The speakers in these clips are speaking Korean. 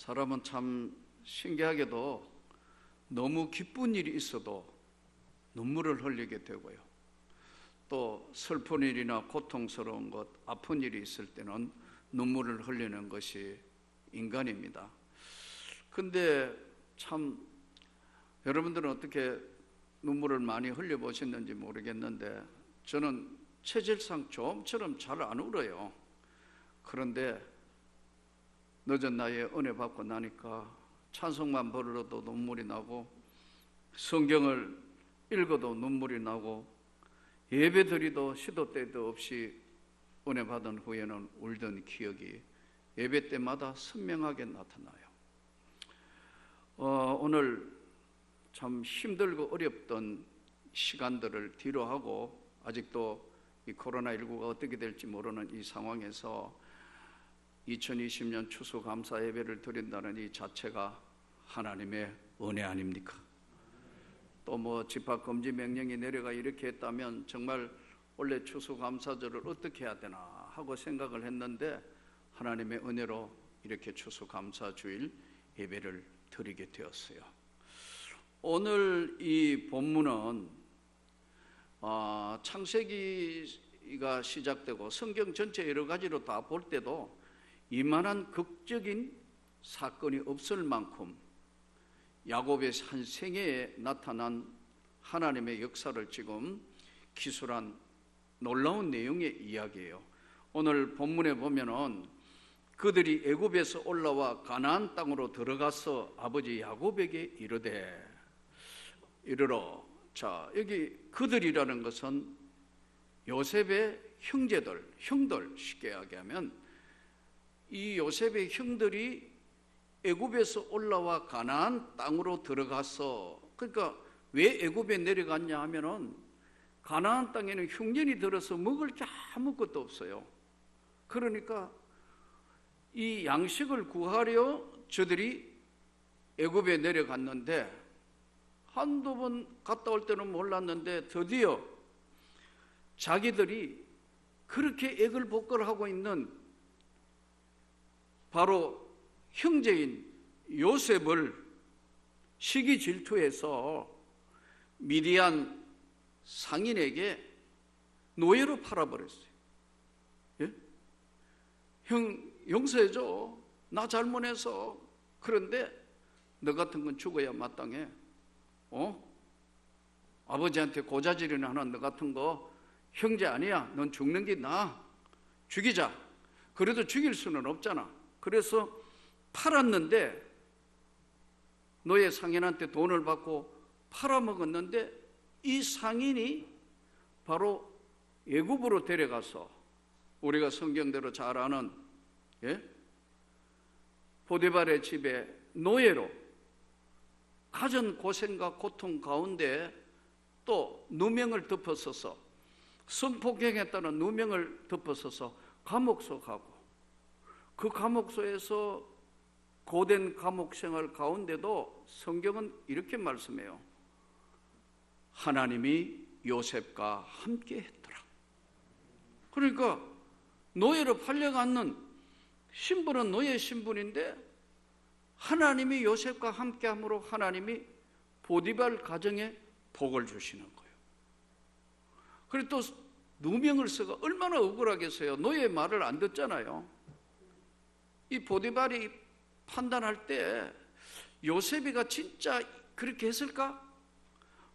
사람은 참 신기하게도 너무 기쁜 일이 있어도 눈물을 흘리게 되고요. 또 슬픈 일이나 고통스러운 것, 아픈 일이 있을 때는 눈물을 흘리는 것이 인간입니다. 근데 참 여러분들은 어떻게 눈물을 많이 흘려 보셨는지 모르겠는데 저는 체질상 좀처럼 잘 안 울어요. 그런데 늦은 나이에 은혜 받고 나니까 찬송만 부르러도 눈물이 나고 성경을 읽어도 눈물이 나고 예배 드리도 시도 때도 없이 은혜 받은 후에는 울던 기억이 예배 때마다 선명하게 나타나요. 어, 오늘 참 힘들고 어렵던 시간들을 뒤로 하고 아직도 이 코로나19가 어떻게 될지 모르는 이 상황에서 2020년 추수 감사 예배를 드린다는 이 자체가 하나님의 은혜 아닙니까? 또 뭐 집합 금지 명령이 내려가 이렇게 했다면 정말 원래 추수 감사절을 어떻게 해야 되나 하고 생각을 했는데 하나님의 은혜로 이렇게 추수 감사 주일 예배를 드리게 되었어요. 오늘 이 본문은 어, 창세기가 시작되고 성경 전체 여러 가지로 다 볼 때도 이만한 극적인 사건이 없을 만큼 야곱의 한 생애에 나타난 하나님의 역사를 지금 기술한 놀라운 내용의 이야기예요. 오늘 본문에 보면은 그들이 애굽에서 올라와 가나안 땅으로 들어가서 아버지 야곱에게 이르되 이르러 자 여기 그들이라는 것은 요셉의 형제들 형들 쉽게 이야기하면 이 요셉의 형들이 애굽에서 올라와 가나안 땅으로 들어가서 그러니까 왜 애굽에 내려갔냐 하면은 가나안 땅에는 흉년이 들어서 먹을 게 아무것도 없어요. 그러니까 이 양식을 구하려 저들이 애굽에 내려갔는데 한두 번 갔다 올 때는 몰랐는데 드디어 자기들이 그렇게 액을 복걸하고 있는 바로 형제인 요셉을 시기 질투해서 미디안 상인에게 노예로 팔아버렸어요. 예? 형 용서해줘. 나 잘못해서. 그런데 너 같은 건 죽어야 마땅해. 어? 아버지한테 고자질이나 하는 너 같은 거 형제 아니야. 넌 죽는 게 나아. 죽이자. 그래도 죽일 수는 없잖아. 그래서 팔았는데 노예 상인한테 돈을 받고 팔아먹었는데 이 상인이 바로 예굽으로 데려가서 우리가 성경대로 잘 아는 예? 보디발의 집에 노예로 가전 고생과 고통 가운데 또 누명을 덮어서서 성폭행했다는 누명을 덮어서서 감옥소 가고 그 감옥소에서 고된 감옥 생활 가운데도 성경은 이렇게 말씀해요. 하나님이 요셉과 함께 했더라. 그러니까 노예로 팔려가는 신분은 노예 신분인데 하나님이 요셉과 함께 함으로 하나님이 보디발 가정에 복을 주시는 거예요. 그리고 또 누명을 써가 얼마나 억울하겠어요. 노예 말을 안 듣잖아요. 이 보디발이 판단할 때 요셉이가 진짜 그렇게 했을까?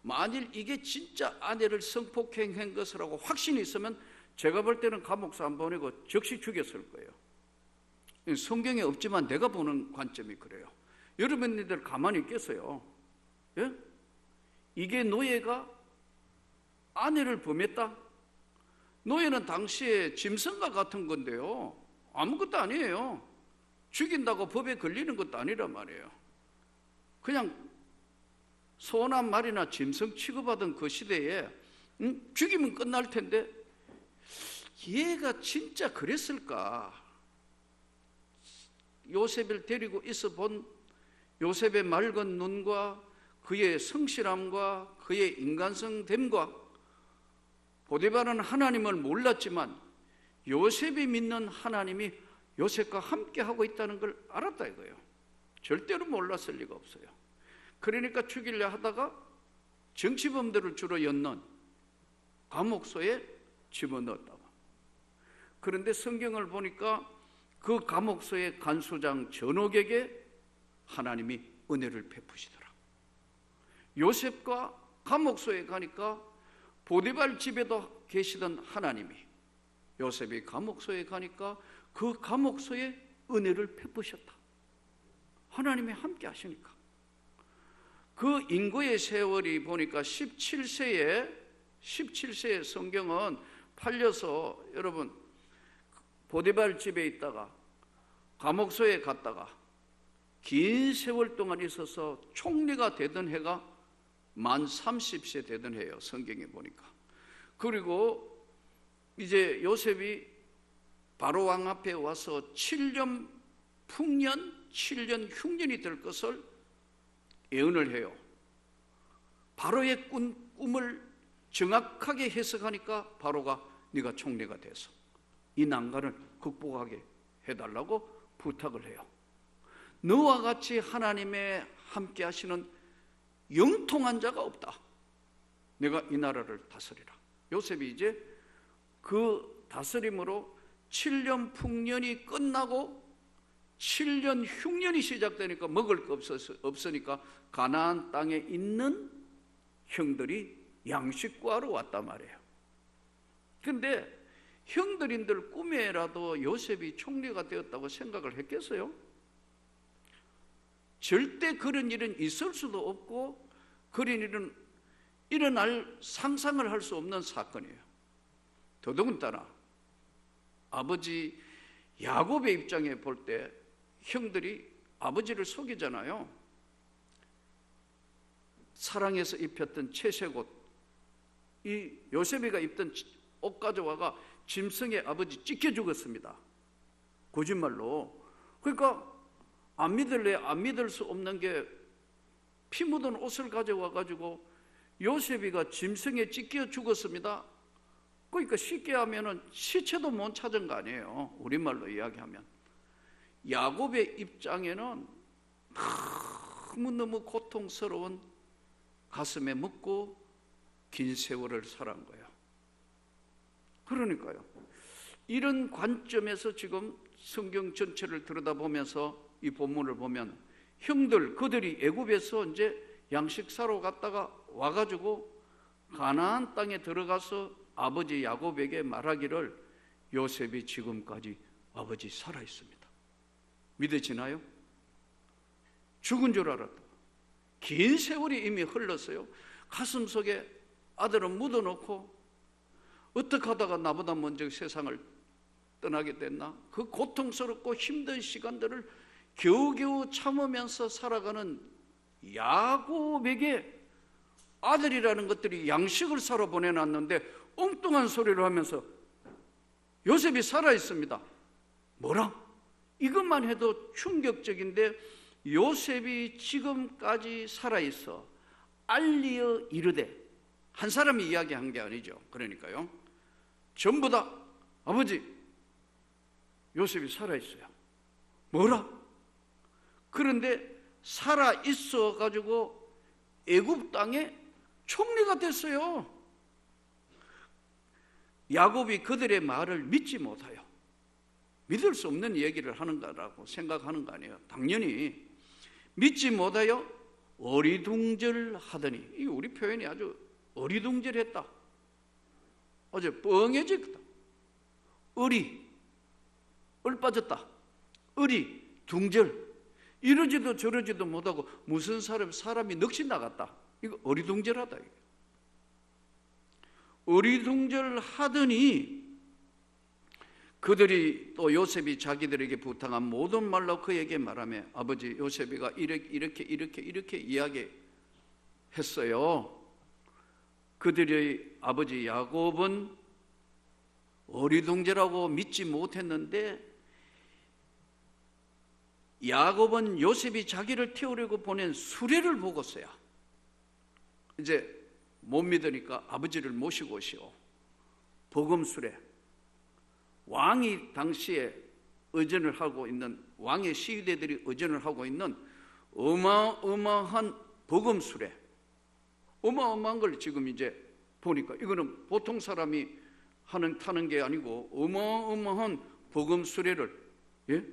만일 이게 진짜 아내를 성폭행한 것이라고 확신이 있으면 제가 볼 때는 감옥사 안 보내고 즉시 죽였을 거예요. 성경에 없지만 내가 보는 관점이 그래요. 여러분들 가만히 있겠어요? 예? 이게 노예가 아내를 범했다? 노예는 당시에 짐승과 같은 건데요. 아무것도 아니에요. 죽인다고 법에 걸리는 것도 아니란 말이에요. 그냥 소나 말이나 짐승 취급하던 그 시대에 응? 죽이면 끝날 텐데 얘가 진짜 그랬을까? 요셉을 데리고 있어 본 요셉의 맑은 눈과 그의 성실함과 그의 인간성됨과 보디발은 하나님을 몰랐지만 요셉이 믿는 하나님이 요셉과 함께 하고 있다는 걸 알았다 이거예요. 절대로 몰랐을 리가 없어요. 그러니까 죽이려 하다가 정치범들을 주로 였는 감옥소에 집어넣었다고. 그런데 성경을 보니까 그 감옥소의 간수장 전옥에게 하나님이 은혜를 베푸시더라. 요셉과 감옥소에 가니까 보디발 집에도 계시던 하나님이 요셉이 감옥소에 가니까 그 감옥소에 은혜를 베푸셨다. 하나님이 함께 하시니까. 그 인고의 세월이 보니까 17세에 17세의 성경은 팔려서 여러분 보디발 집에 있다가 감옥소에 갔다가 긴 세월 동안 있어서 총리가 되던 해가 만 30세 되던 해예요. 성경에 보니까. 그리고 이제 요셉이 바로 왕 앞에 와서 7년 풍년, 7년 흉년이 될 것을 예언을 해요. 바로의 꿈, 꿈을 정확하게 해석하니까 바로가 네가 총리가 돼서 이 난관을 극복하게 해달라고 부탁을 해요. 너와 같이 하나님의 함께 하시는 영통한 자가 없다. 내가 이 나라를 다스리라. 요셉이 이제 그 다스림으로 7년 풍년이 끝나고 7년 흉년이 시작되니까 먹을 거 없어서, 없으니까 가나안 땅에 있는 형들이 양식 구하러 왔단 말이에요. 근데 형들인들 꿈에라도 요셉이 총리가 되었다고 생각을 했겠어요? 절대 그런 일은 있을 수도 없고 그런 일은 일어날 상상을 할 수 없는 사건이에요. 더더군다나 아버지 야곱의 입장에 볼 때 형들이 아버지를 속이잖아요. 사랑해서 입혔던 채색옷, 이 요셉이가 입던 옷 가져와가 짐승의 아버지 찢겨 죽었습니다. 거짓말로. 그러니까 안 믿을래 안 믿을 수 없는 게 피 묻은 옷을 가져와 가지고 요셉이가 짐승에 찢겨 죽었습니다. 그러니까 쉽게 하면은 시체도 못 찾은 거 아니에요. 우리말로 이야기하면. 야곱의 입장에는 너무너무 고통스러운 가슴에 묻고 긴 세월을 살아온 거예요. 그러니까요. 이런 관점에서 지금 성경 전체를 들여다보면서 이 본문을 보면 형들 그들이 애굽에서 이제 양식 사러 갔다가 와가지고 가나안 땅에 들어가서 아버지 야곱에게 말하기를 요셉이 지금까지 아버지 살아 있습니다. 믿어지나요? 죽은 줄 알았다. 긴 세월이 이미 흘렀어요. 가슴 속에 아들은 묻어놓고 어떻게 하다가 나보다 먼저 세상을 떠나게 됐나? 그 고통스럽고 힘든 시간들을 겨우겨우 참으면서 살아가는 야곱에게 아들이라는 것들이 양식을 사러 보내놨는데 엉뚱한 소리를 하면서 요셉이 살아 있습니다. 뭐라? 이것만 해도 충격적인데 요셉이 지금까지 살아 있어 알리어 이르되 한 사람이 이야기한 게 아니죠. 그러니까요. 전부 다 아버지 요셉이 살아 있어요. 뭐라? 그런데 살아 있어 가지고 애굽 땅에 총리가 됐어요. 야곱이 그들의 말을 믿지 못하여 믿을 수 없는 얘기를 하는가라고 생각하는 거 아니에요. 당연히 믿지 못하여 어리둥절 하더니 이 우리 표현이 아주 어리둥절했다. 어제 뻥해졌다. 을이 을 빠졌다. 을이 둥절 이러지도 저러지도 못하고 무슨 사람 사람이 넋이 나갔다. 이거 어리둥절하다. 이거. 어리둥절 하더니 그들이 또 요셉이 자기들에게 부탁한 모든 말로 그에게 말하며 아버지 요셉이가 이렇게 이렇게 이렇게 이렇게 이야기했어요. 그들의 아버지 야곱은 어리둥절하고 믿지 못했는데 야곱은 요셉이 자기를 태우려고 보낸 수레를 보고서야 이제 못 믿으니까 아버지를 모시고 오시오. 복음 수레. 왕이 당시에 의전을 하고 있는 왕의 시위대들이 의전을 하고 있는 어마어마한 수레 어마어마한 걸 지금 이제 보니까 이거는 보통 사람이 하는 타는 게 아니고 어마어마한 버금 수레를 예?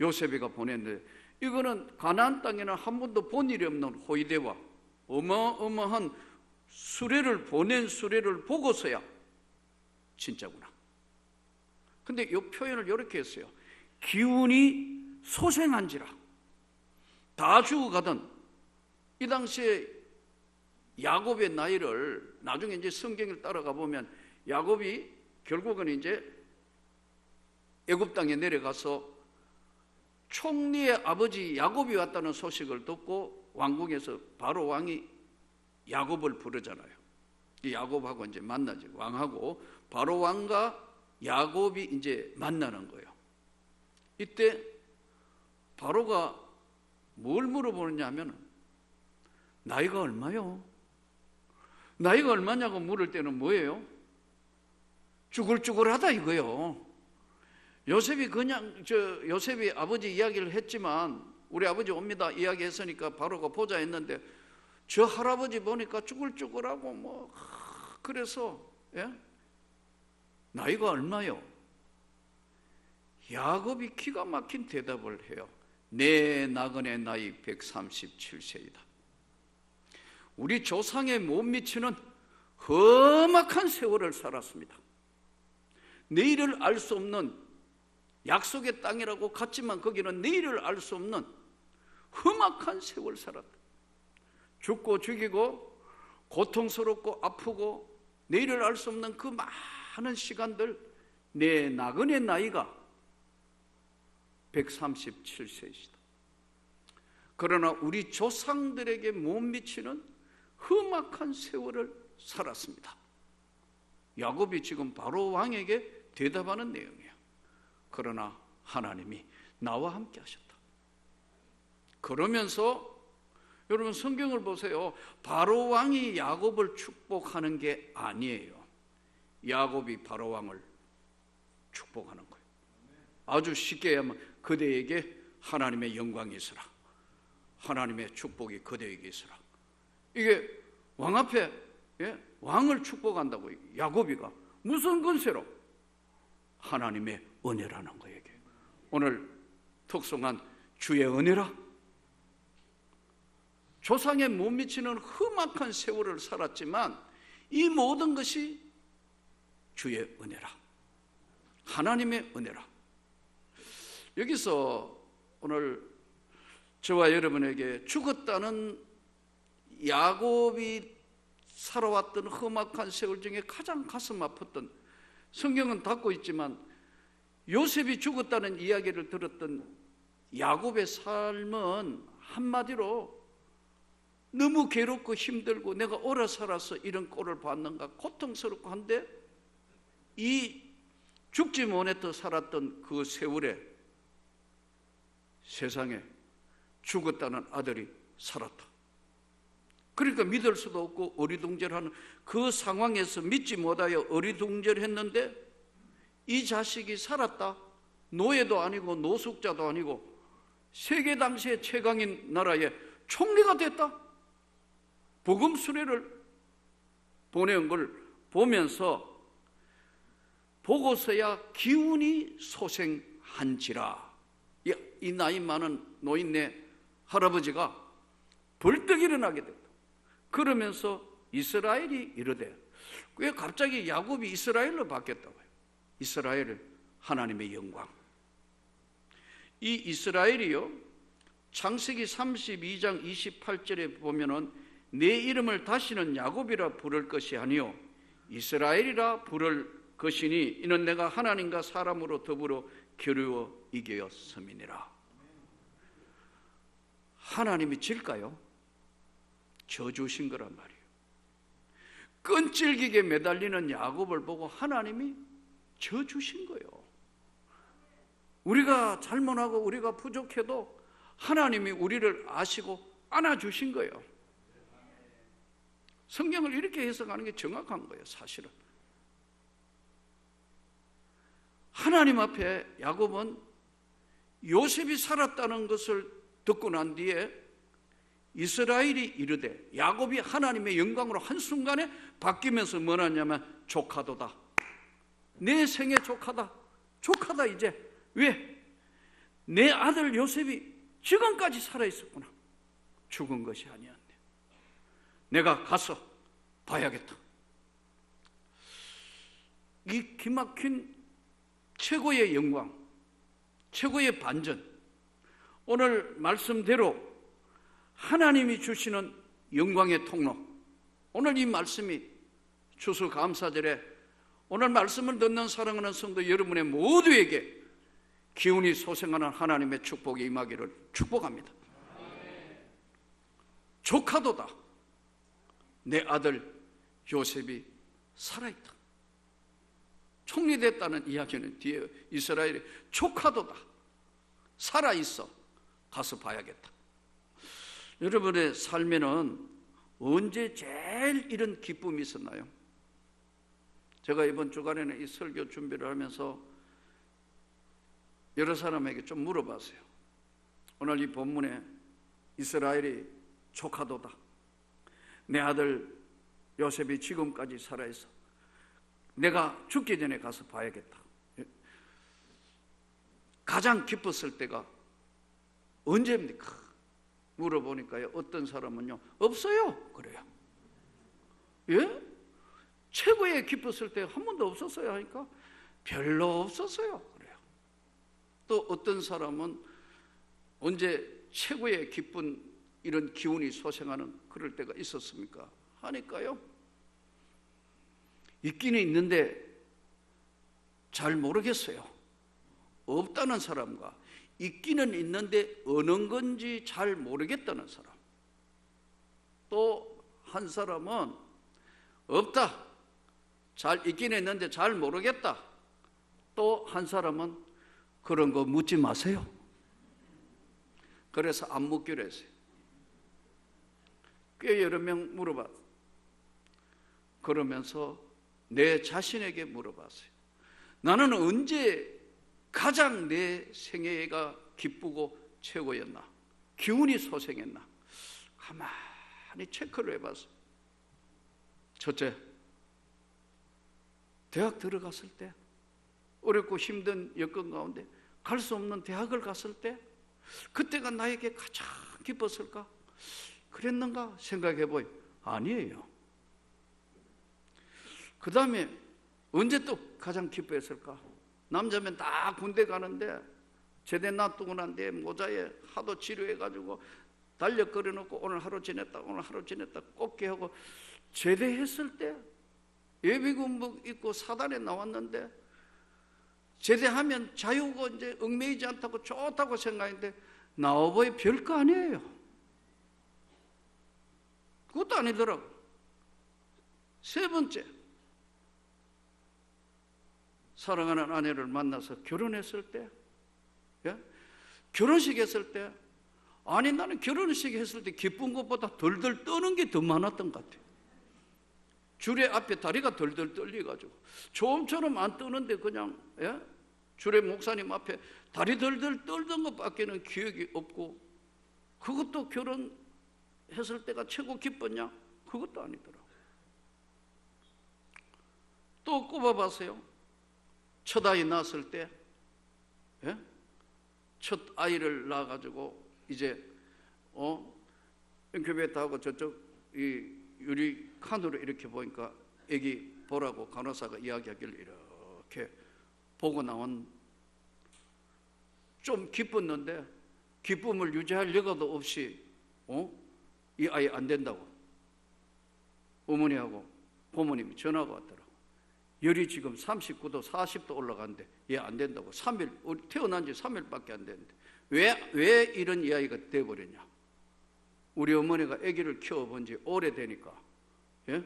요셉이가 보냈는데 이거는 가나안 땅에는 한 번도 본 일이 없는 호위대와 어마어마한 수레를 보낸 수레를 보고서야 진짜구나. 근데 이 표현을 이렇게 했어요. 기운이 소생한지라 다 죽어가던 이 당시에 야곱의 나이를 나중에 이제 성경을 따라가 보면 야곱이 결국은 이제 애굽 땅에 내려가서 총리의 아버지 야곱이 왔다는 소식을 듣고 왕궁에서 바로 왕이 야곱을 부르잖아요. 이 야곱하고 이제 만나지 왕하고 바로 왕과 야곱이 이제 만나는 거예요. 이때 바로가 뭘 물어보느냐 하면 나이가 얼마요? 나이가 얼마냐고 물을 때는 뭐예요? 쭈글쭈글하다 이거요. 요셉이 그냥 저 요셉이 아버지 이야기를 했지만 우리 아버지 옵니다 이야기했으니까 바로가 보자 했는데 저 할아버지 보니까 쭈글쭈글하고 뭐 그래서 예? 나이가 얼마요? 야곱이 기가 막힌 대답을 해요. 내 나그네 나이 137세이다. 우리 조상의 못 미치는 험악한 세월을 살았습니다. 내일을 알 수 없는 약속의 땅이라고 갔지만 거기는 내일을 알 수 없는 험악한 세월 살았다. 죽고 죽이고 고통스럽고 아프고 내일을 알 수 없는 그 많은 시간들 내 나그네 나이가 137세이시다. 그러나 우리 조상들에게 못 미치는 험악한 세월을 살았습니다. 야곱이 지금 바로 왕에게 대답하는 내용이에요. 그러나 하나님이 나와 함께 하셨다. 그러면서 여러분 성경을 보세요. 바로 왕이 야곱을 축복하는 게 아니에요. 야곱이 바로 왕을 축복하는 거예요. 아주 쉽게 하면 그대에게 하나님의 영광이 있으라. 하나님의 축복이 그대에게 있으라. 이게 왕 앞에 예? 왕을 축복한다고 야곱이가 무슨 근세로 하나님의 은혜라는 거예요. 오늘 특송한 주의 은혜라. 조상에 못 미치는 험악한 세월을 살았지만 이 모든 것이 주의 은혜라. 하나님의 은혜라. 여기서 오늘 저와 여러분에게 죽었다는 야곱이 살아왔던 험악한 세월 중에 가장 가슴 아팠던 성경은 닫고 있지만 요셉이 죽었다는 이야기를 들었던 야곱의 삶은 한마디로 너무 괴롭고 힘들고 내가 오래 살아서 이런 꼴을 봤는가 고통스럽고 한데 이 죽지 못했던 살았던 그 세월에 세상에 죽었다는 아들이 살았다. 그러니까 믿을 수도 없고 어리둥절하는 그 상황에서 믿지 못하여 어리둥절했는데 이 자식이 살았다. 노예도 아니고 노숙자도 아니고 세계 당시의 최강인 나라의 총리가 됐다. 복음 수레를 보내온 걸 보면서 보고서야 기운이 소생한지라 이, 이 나이 많은 노인네 할아버지가 벌떡 일어나게 됐다. 그러면서 이스라엘이 이르되 왜 갑자기 야곱이 이스라엘로 바뀌었다고요? 이스라엘을 하나님의 영광. 이 이스라엘이요. 창세기 32장 28절에 보면은 내 이름을 다시는 야곱이라 부를 것이 아니요 이스라엘이라 부를 것이니 이는 내가 하나님과 사람으로 더불어 겨루어 이겨였음이니라. 하나님이 질까요? 저주신 거란 말이에요. 끈질기게 매달리는 야곱을 보고 하나님이 저주신 거예요. 우리가 잘못하고 우리가 부족해도 하나님이 우리를 아시고 안아주신 거예요. 성경을 이렇게 해석하는 게 정확한 거예요, 사실은. 하나님 앞에 야곱은 요셉이 살았다는 것을 듣고 난 뒤에 이스라엘이 이르되 야곱이 하나님의 영광으로 한순간에 바뀌면서 뭐라냐면 조카도다. 내 생애 조카다. 조카다 이제. 왜? 내 아들 요셉이 지금까지 살아 있었구나. 죽은 것이 아니었네. 내가 가서 봐야겠다. 이 기막힌 최고의 영광, 최고의 반전. 오늘 말씀대로 하나님이 주시는 영광의 통로. 오늘 이 말씀이 추수 감사절에 오늘 말씀을 듣는 사랑하는 성도 여러분의 모두에게 기운이 소생하는 하나님의 축복이 임하기를 축복합니다. 조카도다. 내 아들 요셉이 살아있다. 총리됐다는 이야기는 뒤에 이스라엘이 조카도다. 살아있어. 가서 봐야겠다. 여러분의 삶에는 언제 제일 이런 기쁨이 있었나요? 제가 이번 주간에는 이 설교 준비를 하면서 여러 사람에게 좀 물어봤어요. 오늘 이 본문에 이스라엘이 조카도다. 내 아들 요셉이 지금까지 살아있어. 내가 죽기 전에 가서 봐야겠다. 가장 기뻤을 때가 언제입니까? 물어보니까요. 어떤 사람은요. 없어요. 그래요. 예? 최고의 기뻤을 때 한 번도 없었어요 하니까 별로 없었어요. 그래요. 또 어떤 사람은 언제 최고의 기쁜 이런 기운이 소생하는 그럴 때가 있었습니까? 하니까요. 있기는 있는데 잘 모르겠어요. 없다는 사람과 있기는 있는데 어느 건지 잘 모르겠다는 사람. 또 한 사람은 없다. 잘 있긴 있는데 잘 모르겠다. 또 한 사람은 그런 거 묻지 마세요. 그래서 안 묻기로 했어요. 꽤 여러 명 물어봤. 그러면서 내 자신에게 물어봤어요. 나는 언제 가장 내 생애가 기쁘고 최고였나? 기운이 소생했나? 가만히 체크를 해봤어. 첫째, 대학 들어갔을 때, 어렵고 힘든 여건 가운데 갈 수 없는 대학을 갔을 때, 그때가 나에게 가장 기뻤을까? 그랬는가? 생각해 보이. 아니에요. 그 다음에 언제 또 가장 기뻐했을까? 남자면 다 군대 가는데 제대 놔두고 난 뒤에 모자에 하도 치료해가지고 달력거려 놓고 오늘 하루 지냈다 오늘 하루 지냈다 꼽게 하고 제대했을 때 예비군복 입고 사단에 나왔는데 제대하면 자유고 이제 얽매이지 않다고 좋다고 생각했는데 나와보이 별거 아니에요. 그것도 아니더라고. 세 번째, 사랑하는 아내를 만나서 결혼했을 때, 예? 결혼식 했을 때, 아니 나는 결혼식 했을 때 기쁜 것보다 덜덜 떠는 게 더 많았던 것 같아요. 줄에 앞에 다리가 덜덜 떨려가지고 조음처럼 안 뜨는데 그냥 예? 줄에 목사님 앞에 다리 덜덜 떨던 것밖에는 기억이 없고 그것도 결혼 했을 때가 최고 기뻤냐? 그것도 아니더라고. 또 꼽아봤어요. 첫 아이 낳았을 때, 예? 첫 아이를 낳아가지고 이제 어 인큐베이터하고 저쪽 이 유리 칸으로 이렇게 보니까 애기 보라고 간호사가 이야기하기를 이렇게 보고 나온 좀 기뻤는데 기쁨을 유지할 여가도 없이 어? 이 아이 안 된다고. 어머니하고 부모님이 전화가 왔더라고. 열이 지금 39도 40도 올라가는데 얘 안 된다고. 3일 태어난 지 3일밖에 안 됐는데 왜, 왜 이런 이야기가 돼버렸냐? 우리 어머니가 아기를 키워본 지 오래되니까. 예?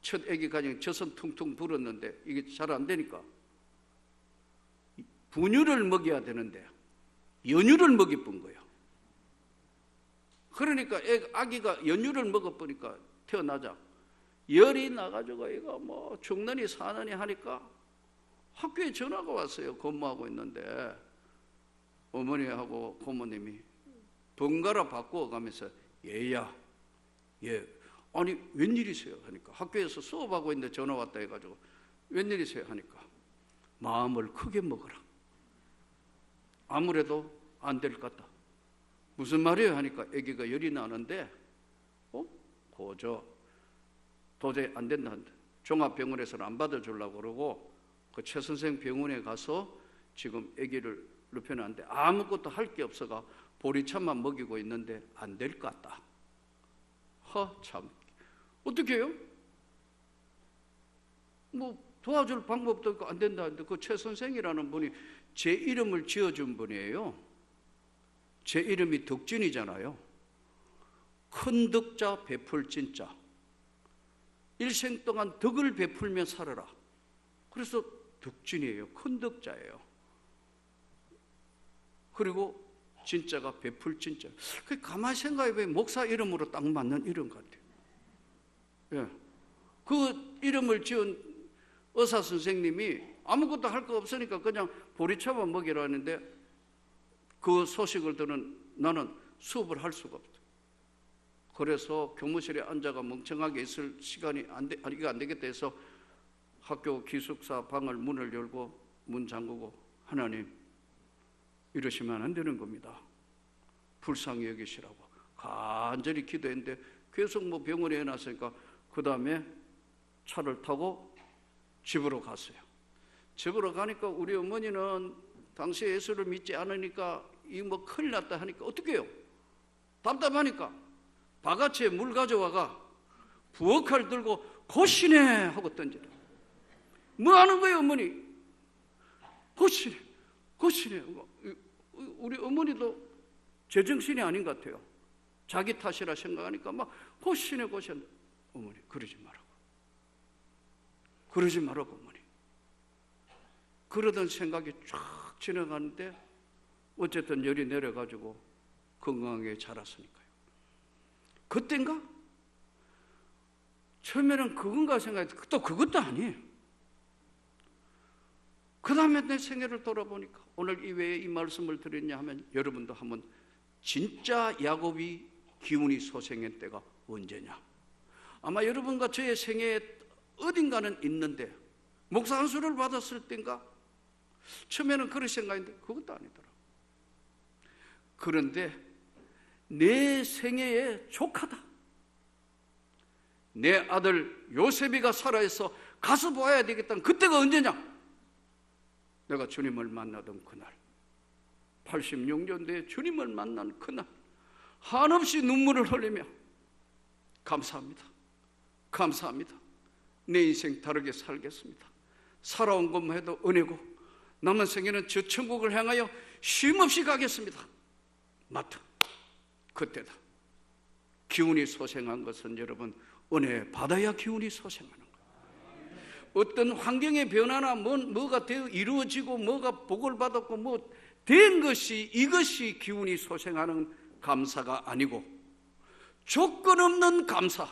첫 아기 가정에 젖은 퉁퉁 불었는데 이게 잘 안 되니까. 분유를 먹여야 되는데 연유를 먹여본 거예요. 그러니까 아기가 연유를 먹어보니까 태어나자. 열이 나가지고 이거 뭐 죽느니 사느니 하니까 학교에 전화가 왔어요. 근무하고 있는데. 어머니하고 고모님이 번갈아 바꾸어 가면서 얘야 예 아니 웬일이세요? 하니까 학교에서 수업하고 있는데 전화 왔다 해가지고 웬일이세요? 하니까 마음을 크게 먹어라. 아무래도 안 될 것 같다 무슨 말이에요 하니까 아기가 열이 나는데 어? 고저 도저히 안 된다 한다 종합병원에서는 안 받아주려고 그러고 그 최 선생 병원에 가서 지금 아기를 눕혀놨는데 아무것도 할 게 없어가 보리차만 먹이고 있는데 안 될 것 같다. 허, 참. 어떻게 해요? 뭐 도와줄 방법도 안 된다는데 그 최 선생이라는 분이 제 이름을 지어준 분이에요. 제 이름이 덕진이잖아요. 큰 덕자 베풀 진짜. 일생 동안 덕을 베풀며 살아라. 그래서 덕진이에요. 큰 덕자예요. 그리고 진짜가 베풀 진짜. 그 가만히 생각해 보면 목사 이름으로 딱 맞는 이름 같아요. 예. 그 이름을 지은 의사 선생님이 아무것도 할 거 없으니까 그냥 보리차만 먹이라 하는데 그 소식을 들은 나는 수업을 할 수가 없다. 그래서 교무실에 앉아가 멍청하게 있을 시간이 안 돼, 아니, 이거 안 되겠다 해서 학교 기숙사 방을 문을 열고 문 잠그고 하나님 이러시면 안 되는 겁니다. 불쌍히 여기시라고 간절히 기도했는데 계속 뭐 병원에 해놨으니까 그 다음에 차를 타고 집으로 갔어요. 집으로 가니까 우리 어머니는 당시 예수를 믿지 않으니까 이뭐 큰일 났다 하니까 어떻게 해요? 답답하니까 바가지에 물 가져와가 부엌칼 들고 고시네 하고 던지라. 뭐 하는 거예요 어머니? 고시네, 고시네. 우리 어머니도 제정신이 아닌 것 같아요. 자기 탓이라 생각하니까 막 고시네 고시네. 어머니 그러지 말라고. 그러지 말라고 어머니. 그러던 생각이 쫙 지나가는데 어쨌든 열이 내려가지고 건강하게 자랐으니까요. 그땐가? 처음에는 그건가 생각했는데 또 그것도 아니에요. 그 다음에 내 생애를 돌아보니까 오늘 이외에 이 말씀을 드렸냐 하면 여러분도 한번 진짜 야곱이 기운이 소생한 때가 언제냐? 아마 여러분과 저의 생애에 어딘가는 있는데 목사 한 수를 받았을 땐가? 처음에는 그런 생각인데 그것도 아니더라. 그런데 내 생애의 조카다. 내 아들 요셉이가 살아있어 가서 보아야 되겠다는 그때가 언제냐? 내가 주님을 만나던 그날 86년도에 주님을 만난 그날 한없이 눈물을 흘리며 감사합니다. 감사합니다. 내 인생 다르게 살겠습니다. 살아온 것만 해도 은혜고 남은 생에는 저 천국을 향하여 쉼없이 가겠습니다. 맞다. 그때다. 기운이 소생한 것은 여러분 은혜 받아야 기운이 소생하는 거예요. 어떤 환경의 변화나 뭐, 뭐가 되어 이루어지고 뭐가 복을 받았고 뭐 된 것이 이것이 기운이 소생하는 감사가 아니고 조건 없는 감사.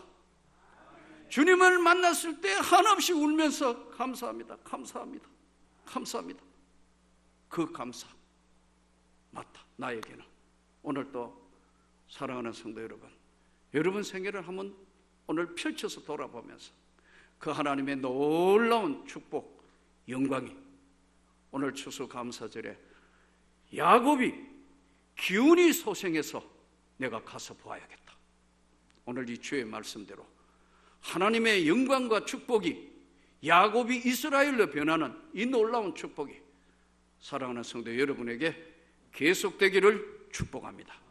주님을 만났을 때 한없이 울면서 감사합니다. 감사합니다. 감사합니다. 그 감사. 맞다. 나에게는. 오늘 또 사랑하는 성도 여러분, 여러분 생애를 한번 오늘 펼쳐서 돌아보면서 그 하나님의 놀라운 축복, 영광이 오늘 추수감사절에 야곱이 기운이 소생해서 내가 가서 보아야겠다. 오늘 이 주의 말씀대로 하나님의 영광과 축복이 야곱이 이스라엘로 변하는 이 놀라운 축복이 사랑하는 성도 여러분에게 계속되기를 축복합니다.